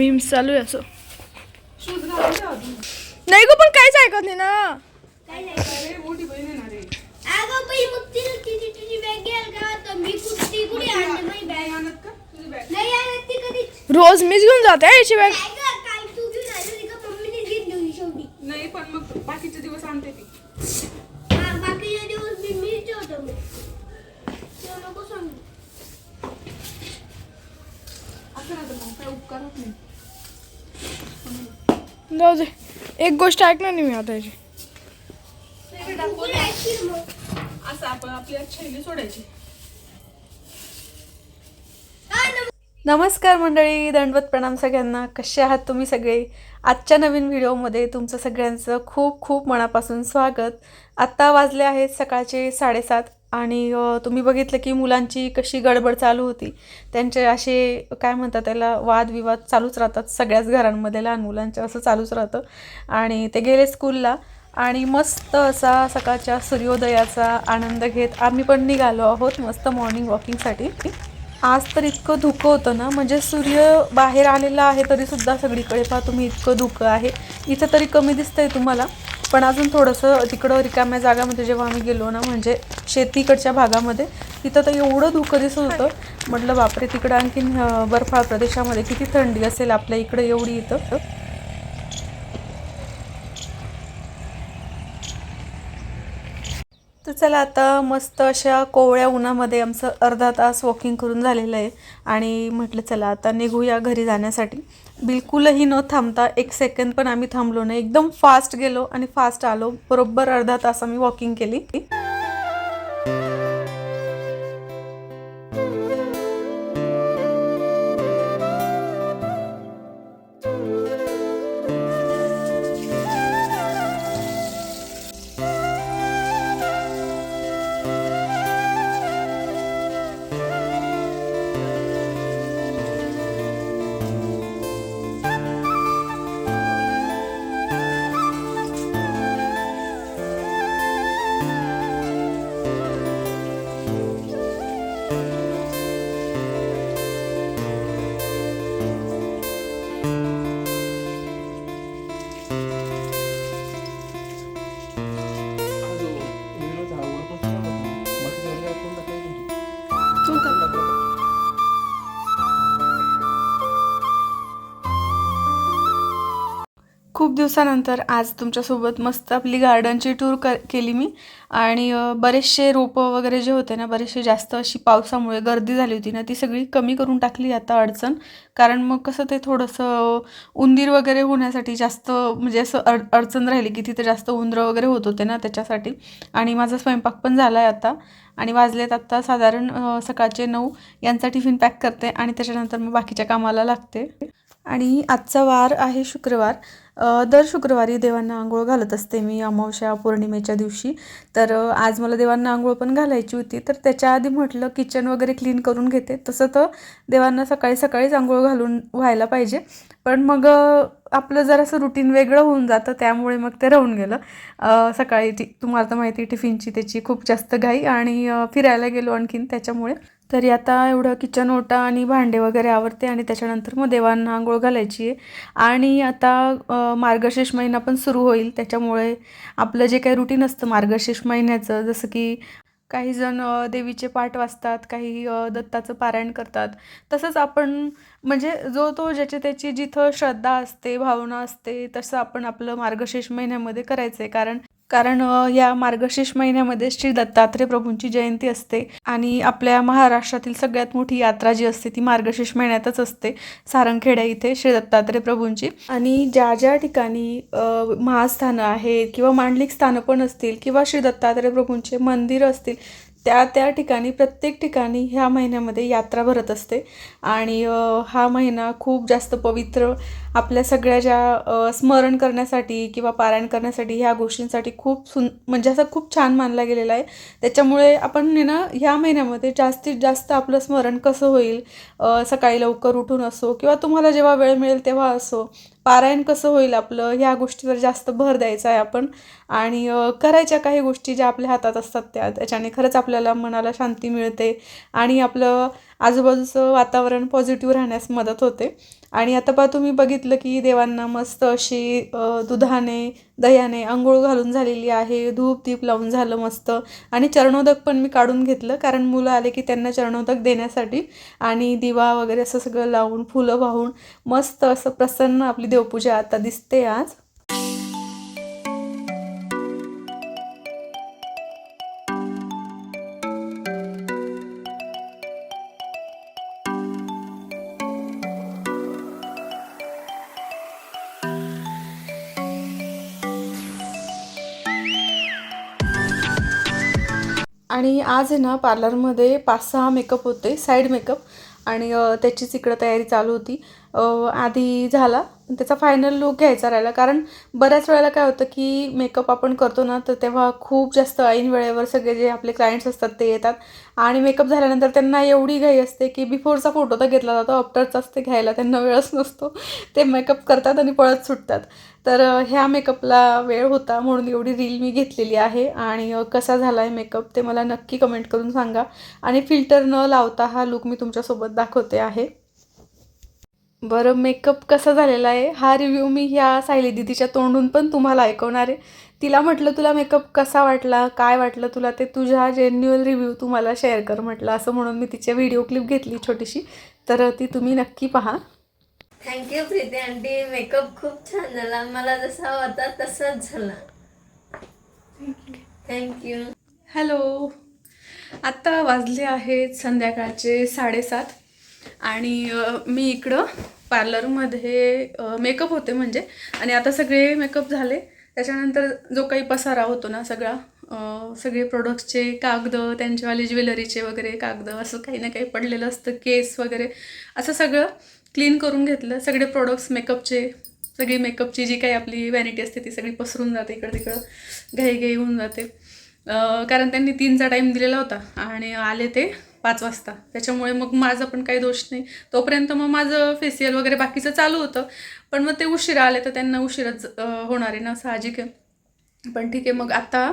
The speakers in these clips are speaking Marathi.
मीम्स चालू आहे असं. नाही ग पण काहीच ऐकत नाही ना. अगं बाई मग तिने तिची तिची बॅग घ्याल का तर मी कुठे कुठे आणली माझी बॅग आणत का? तुझी बॅग नाही आणत ती कधीच. रोज मीच घेऊन जाते हा याची बॅग काय गं, काल तू घेऊन आली होती का मम्मीने घेतली होती शेवटी. नाही पण मग बाकीचे दिवस आणते ती. हा, बाकीचे दिवस मी मीच ठेवतो मग. तेव्हा नको सांगू. असं ना तर मग काय उपकार होत नाही. जाऊ दे. एक गोष्ट ऐकणार नाही मी आता याची. असं आपण सोडायची. नमस्कार मंडळी दंडवत प्रणाम सगळ्यांना. कसे आहात तुम्ही सगळे? आजच्या नवीन व्हिडिओमध्ये तुमचं सगळ्यांचं खूप खूप मनापासून स्वागत. आत्ता वाजले आहेत सकाळचे साडेसात. आणि तुम्ही बघितलं की मुलांची कशी गडबड चालू होती. त्यांचे असे काय म्हणतात त्याला वादविवाद चालूच राहतात. सगळ्याच घरांमध्ये लहान मुलांचं असं चालूच राहतं. आणि ते गेले स्कूलला आणि मस्त असा सकाळच्या सूर्योदयाचा आनंद घेत आम्ही पण निघालो आहोत मस्त मॉर्निंग वॉकिंगसाठी आज तर इतकं धुकं होतं ना म्हणजे सूर्य बाहेर आलेला आहे तरीसुद्धा सगळीकडे पहा तुम्ही इतकं धुकं आहे. इथं तरी कमी दिसतंय तुम्हाला. पण अजून थोडंसं तिकडं रिकाम्या जागामध्ये जेव्हा आम्ही गेलो ना म्हणजे शेतीकडच्या भागामध्ये तिथं तर एवढं धुकं दिसत होतं. म्हटलं बापरे तिकडं आणखीन बर्फाळ प्रदेशामध्ये किती थंडी असेल आपल्या इकडं एवढी इथं. चला आता मस्त अशा कोवळ्या उन्हामध्ये आमचं अर्धा तास वॉकिंग करून झालेलं आहे. आणि म्हटलं चला आता निघूया घरी जाण्यासाठी. बिलकुलही न थांबता एक सेकंद पण आम्ही थांबलो नाही. एकदम फास्ट गेलो आणि फास्ट आलो. बरोबर अर्धा तास आम्ही वॉकिंग केली. खूप दिवसानंतर आज तुमच्यासोबत मस्त आपली गार्डनची टूर क केली मी. आणि बरेचसे रोपं वगैरे जे होते ना बरेचसे जास्त अशी पावसामुळे गर्दी झाली होती ना ती सगळी कमी करून टाकली आता अडचण. कारण मग कसं ते थोडंसं उंदीर वगैरे होण्यासाठी जास्त म्हणजे असं अड अडचण राहिली की तिथे जास्त उंदरं वगैरे होत होते ना त्याच्यासाठी. आणि माझा स्वयंपाक पण झाला आहे आता. आणि वाजलेत आत्ता साधारण सकाळचे नऊ. यांचा टिफिन पॅक करते आणि त्याच्यानंतर मग बाकीच्या कामाला लागते. आणि आजचा वार आहे शुक्रवार. दर शुक्रवारी देवांना आंघोळ घालत असते मी अमावस्या पौर्णिमेच्या दिवशी. तर आज मला देवांना आंघोळ पण घालायची होती. तर त्याच्या आधी म्हटलं किचन वगैरे क्लीन करून घेते. तसं तर देवांना सकाळी सकाळीच आंघोळ घालून व्हायला पाहिजे. पण मग आपलं जरासं रुटीन वेगळं होऊन जातं त्यामुळे मग ते राहून गेलं. सकाळी ती तुम्हाला तर माहिती आहे, टिफिनची त्याची खूप जास्त घाई आणि फिरायला गेलो आणखीन त्याच्यामुळे. तरी आता एवढं किचन ओटा आणि भांडे वगैरे आवरते आणि त्याच्यानंतर मग देवांना आंघोळ घालायची आहे. आणि आता मार्गशीर्ष महिना पण सुरू होईल. त्याच्यामुळे आपलं जे काही रुटीन असतं मार्गशीर्ष महिन्याचं जसं की काही जण देवीचे पाठ वाचतात काही दत्ताचं पारायण करतात. तसंच आपण म्हणजे जो तो ज्याची त्याची जिथं श्रद्धा असते भावना असते तसं आपण आपलं मार्गशीर्ष महिन्यामध्ये करायचं आहे कारण कारण या मार्गशीर्ष महिन्यामध्ये श्री दत्तात्रय प्रभूंची जयंती असते आणि आपल्या महाराष्ट्रातील सगळ्यात मोठी यात्रा जी असते ती मार्गशीर्ष महिन्यातच असते सारंगखेड्या इथे श्री दत्तात्रय प्रभूंची. आणि ज्या ज्या ठिकाणी महास्थानं आहेत किंवा मांडलिक स्थानं पण असतील किंवा श्री दत्तात्रय प्रभूंचे मंदिर असतील त्या त्या ठिकाणी प्रत्येक ठिकाणी ह्या महिन्यामध्ये यात्रा भरत असते. आणि हा महिना खूप जास्त पवित्र आपल्या सगळ्या ज्या स्मरण करण्यासाठी किंवा पारायण करण्यासाठी ह्या गोष्टींसाठी खूप सुन म्हणजे असं खूप छान मानला गेलेला आहे. त्याच्यामुळे आपण आहे ना ह्या महिन्यामध्ये जास्तीत जास्त आपलं स्मरण कसं होईल सकाळी लवकर उठून असो किंवा तुम्हाला जेव्हा वेळ मिळेल तेव्हा असो पारायण कसं होईल आपलं ह्या गोष्टीवर जास्त भर द्यायचा आहे आपण. आणि करायच्या काही गोष्टी ज्या आपल्या हातात असतात त्या त्याच्याने खरंच आपल्याला मनाला शांती मिळते आणि आपलं आजूबाजूचं वातावरण पॉझिटिव्ह राहण्यास मदत होते. आणि आता पहा तुम्ही बघितलं की देवांना मस्त अशी दुधाने दह्याने आंघोळ घालून झालेली आहे. धूप दीप लावून झालं मस्त. आणि चरणोदक पण मी काढून घेतलं कारण मुलं आले की त्यांना चरणोदक देण्यासाठी. आणि दिवा वगैरे असं सगळं लावून फुलं वाहून मस्त असं प्रसन्न आपली देवपूजा आता दिसते आज. आणि आज आहे ना पार्लरमध्ये पाच सहा मेकअप होते साईड मेकअप आणि त्याचीच इकडं तयारी चालू होती. आधी झाला पण त्याचा फायनल लुक घ्यायचा राहिला. कारण बऱ्याच वेळेला काय होतं की मेकअप आपण करतो ना तर तेव्हा खूप जास्त ऐन वेळेवर सगळे जे आपले क्लायंट्स असतात ते येतात. आणि मेकअप झाल्यानंतर त्यांना एवढी घाई असते की बिफोरचा फोटो तर घेतला जातो आफ्टरचाच ते घ्यायला त्यांना वेळच नसतो. ते मेकअप करतात आणि पळत सुटतात. तर ह्या मेकअपला वेळ होता म्हणून एवढी रील मी घेतलेली आहे. आणि कसा झाला आहे मेकअप ते मला नक्की कमेंट करून सांगा. आणि फिल्टर न लावता हा लुक मी तुमच्यासोबत दाखवते आहे. बरं मेकअप कसा झालेला आहे? हा रिव्ह्यू मी ह्या सायली दिदीच्या तोंडून पण तुम्हाला ऐकवणार आहे. तिला म्हटलं तुला मेकअप कसा वाटला? काय वाटलं तुला? ते तुझ्या जेन्युअल रिव्ह्यू तुम्हाला शेअर कर म्हटलं. असं म्हणून मी तिची व्हिडिओ क्लिप घेतली छोटीशी. तर ती तुम्ही नक्की पहा. Thank you Preeti aunty. मेकअप खूप छान झाला. मला जसा होता तसाच झाला. थँक्यू हॅलो आत्ता वाजले आहेत संध्याकाळचे साडेसात. आणि मी इकडं पार्लरमध्ये मेकअप होते म्हणजे. आणि आता सगळे मेकअप झाले. त्याच्यानंतर जो काही पसारा होतो ना सगळा सगळे प्रोडक्ट्सचे कागद त्यांच्यावाले ज्वेलरीचे वगैरे कागद असं काही ना काही पडलेलं असतं केस वगैरे. असं सगळं क्लीन करून घेतलं. सगळे प्रोडक्ट्स मेकअपचे सगळी मेकअपची जी काही आपली व्हॅनिटी असते ती सगळी पसरून जाते इकडं तिकडं घाई घाई होऊन जाते. कारण त्यांनी तीनचा टाईम दिलेला होता. आणि आले ते पाच वाजता. त्याच्यामुळे मग माझं पण काही दोष नाही. तोपर्यंत मग माझं फेसियल वगैरे बाकीचं चालू होतं. पण मग ते उशिरा आले तर त्यांना उशिराच होणार आहे ना साहजिक आहे. पण ठीक आहे मग आता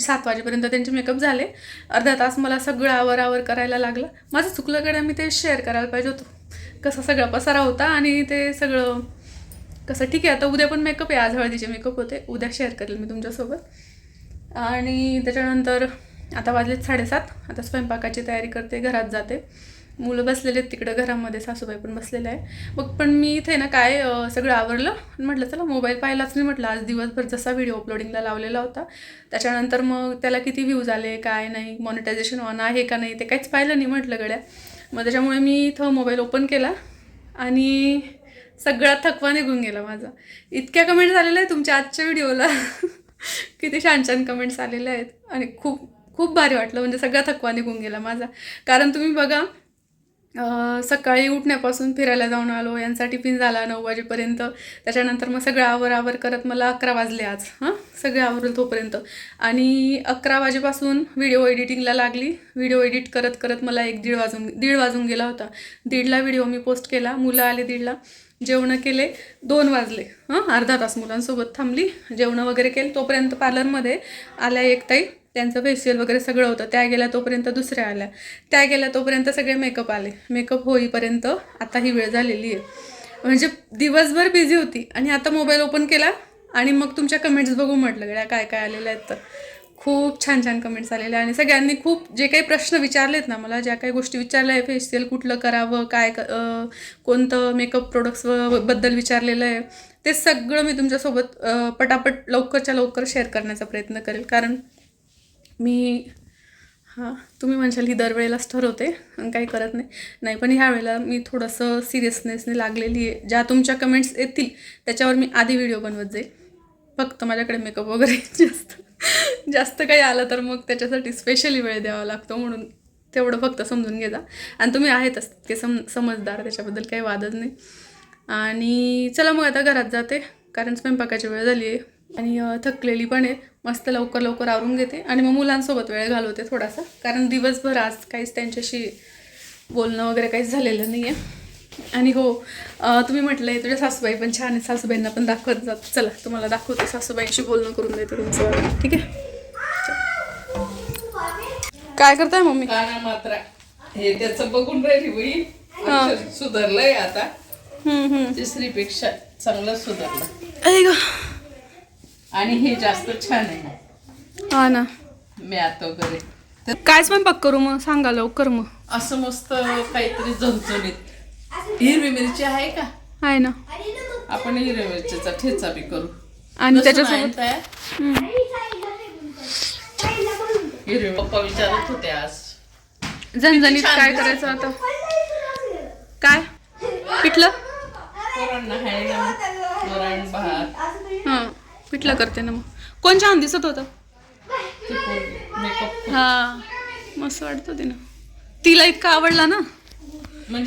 सात वाजेपर्यंत त्यांचे मेकअप झाले. अर्धा तास मला सगळं आवर आवर करायला लागलं. माझं चुकलं कडे मी ते शेअर करायला पाहिजे होतं. कसा सगळा पसारा होता आणि ते सगळं कसं ठीक आहे. आता उद्या पण मेकअप आहे. आज हळदीचे मेकअप होते. उद्या शेअर करेल मी तुमच्यासोबत. आणि त्याच्यानंतर आता वाजलेत साडेसात. आता स्वयंपाकाची तयारी करते घरात जाते. मुलं बसलेले आहेत तिकडं घरामध्ये सासूबाई पण बसलेले आहे मग पण मी इथे ना काय सगळं आवरलं म्हटलं चला मोबाईल पाहिलाच नाही म्हटलं. आज दिवसभर जसा व्हिडिओ अपलोडिंगला लावलेला होता. त्याच्यानंतर मग त्याला किती व्ह्यूज आले काय नाही मॉनिटायझेशन ऑन आहे का नाही ते काहीच पाहिलं नाही म्हटलं गड्या. मग त्याच्यामुळे मी इथं मोबाईल ओपन केला आणि सगळा थकवा निघून गेला माझा. इतक्या कमेंट्स आलेल्या आहेत तुमच्या आजच्या व्हिडिओला किती छान छान कमेंट्स आलेले आहेत. आणि खूप खूप भारी वाटलं. म्हणजे सगळा थकवा निघून गेला माझा. कारण तुम्ही बघा सकाळी उठण्यापासून फिरायला जाऊन आलो यांचा टिफिन झाला नऊ वाजेपर्यंत. त्याच्यानंतर मग सगळं आवर आवर करत मला अकरा वाजले आज. हां? सगळे आवरलं तोपर्यंत. आणि अकरा वाजेपासून व्हिडिओ एडिटिंगला लागली. व्हिडिओ एडिट करत करत मला एक दीड वाजून दीड वाजून गेला होता. दीडला व्हिडिओ मी पोस्ट केला. मुलं आले दीडला. जेवणं केले. दोन वाजले. हां? अर्धा तास मुलांसोबत थांबली. जेवणं वगैरे केलं. तोपर्यंत पार्लरमध्ये आल्या एक ताई. त्यांचं फेशियल वगैरे सगळं होतं. त्या गेल्या तोपर्यंत दुसऱ्या आल्या. त्या गेल्या तोपर्यंत सगळे मेकअप आले. मेकअप होईपर्यंत आता ही वेळ झालेली आहे. म्हणजे दिवसभर बिझी होती. आणि आता मोबाईल ओपन केला आणि मग तुमच्या कमेंट्स बघू म्हटलं गड्या काय काय आलेल्या आहेत? तर खूप छान छान कमेंट्स आलेले. आणि सगळ्यांनी खूप जे काही प्रश्न विचारलेत ना मला ज्या काही गोष्टी विचारल्या आहे फेशियल कुठलं करावं काय कोणतं मेकअप प्रोडक्ट्सबद्दल विचारलेलं आहे ते सगळं मी तुमच्यासोबत पटापट लवकरच्या लवकर शेअर करण्याचा प्रयत्न करेल. कारण मी हां तुम्ही म्हणशाल ही दरवेळेलाच ठरवते आणि काही करत नाही. नाही पण ह्या वेळेला मी थोडंसं सिरियसनेसने लागलेली आहे. ज्या तुमच्या कमेंट्स येतील त्याच्यावर मी आधी व्हिडिओ बनवत जाईल. फक्त माझ्याकडे मेकअप वगैरे जास्त जास्त काही आलं तर मग त्याच्यासाठी स्पेशली वेळ द्यावा लागतो म्हणून तेवढं फक्त समजून घेजा. आणि तुम्ही आहेतच ते सम समजदार त्याच्याबद्दल काही वादच नाही. आणि चला मग आता घरात जाते कारण स्वयंपाकाची वेळ झाली आहे. आणि थकलेली पण आहे मस्त लवकर लवकर आवरून घेते. आणि मग मुलांसोबत वेळ घालवते थोडासा. कारण दिवसभर आज काहीच त्यांच्याशी बोलणं वगैरे काहीच झालेलं नाही आहे आणि हो तुम्ही म्हटलं आहे तुझ्या सासूबाई पण छान आहे सासूबाईंना पण दाखवत जात चला तुम्हाला दाखवते. सासूबाईंशी बोलणं करून देते तुमचं. ठीक आहे? काय करताय मम्मी? मात्रा हे त्याचं बघून राहिली बाई. सुधारलंय आता. हम्म, हम्म. तिसरीपेक्षा चांगलं सुधारलं. आणि हे जास्त छान आहे. हा ना. मॅथ वगैरे. तर काय स्वयंपाक करू मग? सांगा लवकर मग. असं मस्त काहीतरी झणझणीत. हिरवी मिरची आहे का? आहे ना. आपण हिरवी मिरचीचा ठेचा बी करू. आणि लसूण त्याच्यासोबत आहे तयार? हिरवी पप्पा विचारत होते आज. झणझणीत छान काय दिसत करायचं आता? काय? पिठलं? पोरांना आहे ना. वरण भात. पिठलं करते ना मग. कोण छान दिसत होतं? मेकअप हा मस्त वाटत होती ना. तिला इतका आवडला ना. म्हणजे